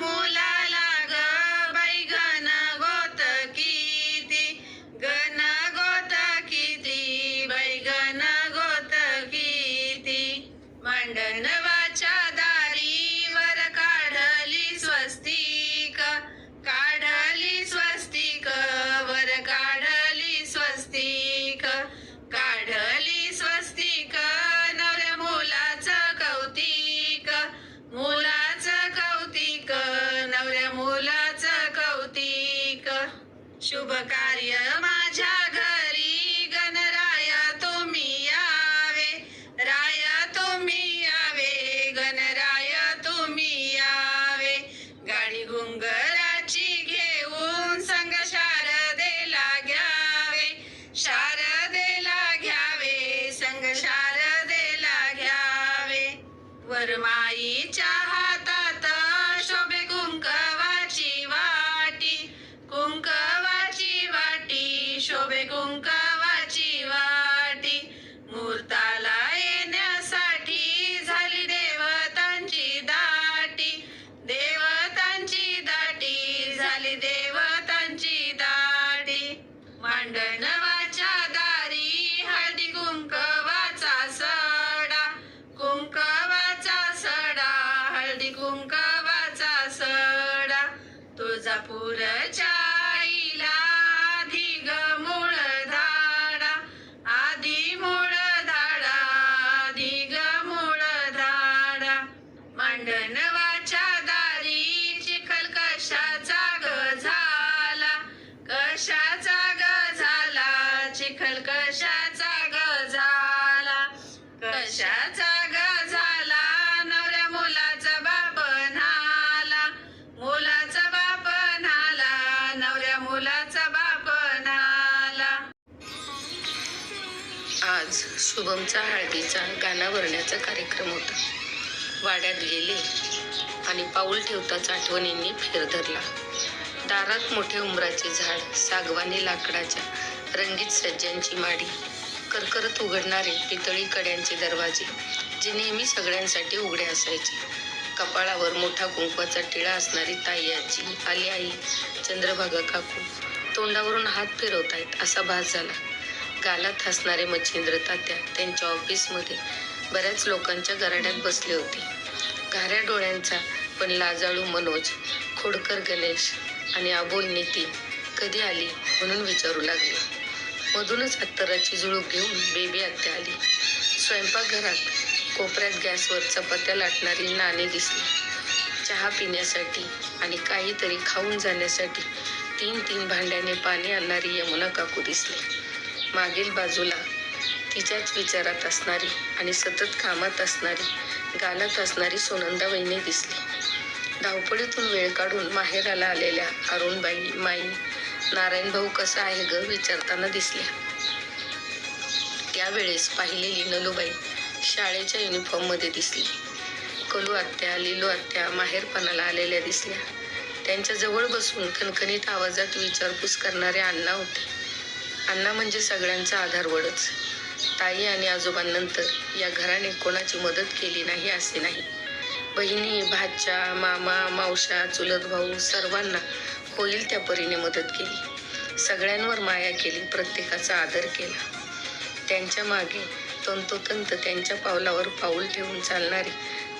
मुलाला ग बाई गण गोत किती गण गोत किती बाई गण गोत किती. शुभ कार्य माझ्या घरी. गणराया तुम्ही यावे. राय तुम्ही यावे. गणराया तुम्ही यावे. गाडी घुंगराची घेऊन संग शारदेला घ्यावे. शारदेला घ्यावे. संग शारदेला घ्यावे. वरमाईच्या कशाचा ग झाला नवऱ्या मुलाचा बाप नाला. मुलाचा बाप नाला नवऱ्या मुलाचा बाप नाला. आज शुभमचा हळदीचा गाणा भरण्याचा कार्यक्रम होता. वाड्यात गेले आणि पाऊल ठेवताच आठवणींनी फेर धरला. दारात मोठे उंबराचे झाड सागवानी लाकडाच्या रंगीत सज्जांची माडी करकरत उघडणारे पितळी कड्यांचे दरवाजे जे नेहमी सगळ्यांसाठी उघडे असायचे. कपाळावर मोठा कुंकवाचा टिळा असणारी ताई आजी आली आई चंद्रभागा काकू तोंडावरून हात फिरवतायत असा भास झाला. गालात हसणारे मच्छिंद्र तात्या त्यांच्या ऑफिसमध्ये बऱ्याच लोकांच्या गराड्यात बसले होते. घाऱ्या डोळ्यांचा पण लाजाळू मनोज खोडकर गणेश आणि अबोल नितीन कधी आली म्हणून विचारू लागले. मधूनच अत्तराची झुळूक घेऊन बेबी आत्या आली. स्वयंपाकघरात कोपऱ्यात गॅसवर चपात्या लाटणारी नाणे दिसली. चहा पिण्यासाठी आणि काहीतरी खाऊन जाण्यासाठी तीन तीन भांड्याने पाणी आणणारी यमुना काकू दिसली. मागील बाजूला तिच्याच विचारात असणारी आणि सतत कामात असणारी गालात असणारी सोनंदा वहिनी दिसली. धावपळीतून वेळ काढून माहेराला आलेल्या अरुणबाई माई नारायण भाऊ कसा आहे ग विचारताना दिसल्या. त्यावेळेस पाहिलेली नलूबाई शाळेच्या युनिफॉर्ममध्ये दिसली. कलू आत्या लिलू आत्या माहेरपणाला आलेल्या दिसल्या. त्यांच्या जवळ बसून खणखणीत आवाजात विचारपूस करणारे अण्णा होते अण्णा म्हणजे सगळ्यांचा आधारवडच ताई आणि आजोबांनंतर या घराने कोणाची मदत केली नाही असे नाही. बहिणी भाच्या मामा मावशा चुलत भाऊ सर्वांना होईल त्या परीने मदत केली. सगळ्यांवर माया केली प्रत्येकाचा आदर केला. त्यांच्या मागे तंतोतंत त्यांच्या पावलावर पाऊल ठेवून चालणारी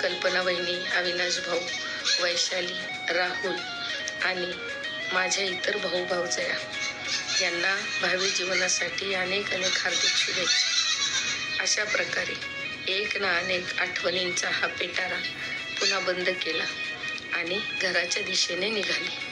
कल्पना वहिनी अविनाश भाऊ वैशाली राहुल आणि माझ्या इतर भाऊ भाऊजया यांना भावी जीवनासाठी अनेक अनेक हार्दिक शुभेच्छा. अशा प्रकारे एक ना अनेक आठवणींचा हा पेटारा पुन्हा बंद केला आणि घराच्या दिशेने निघाली.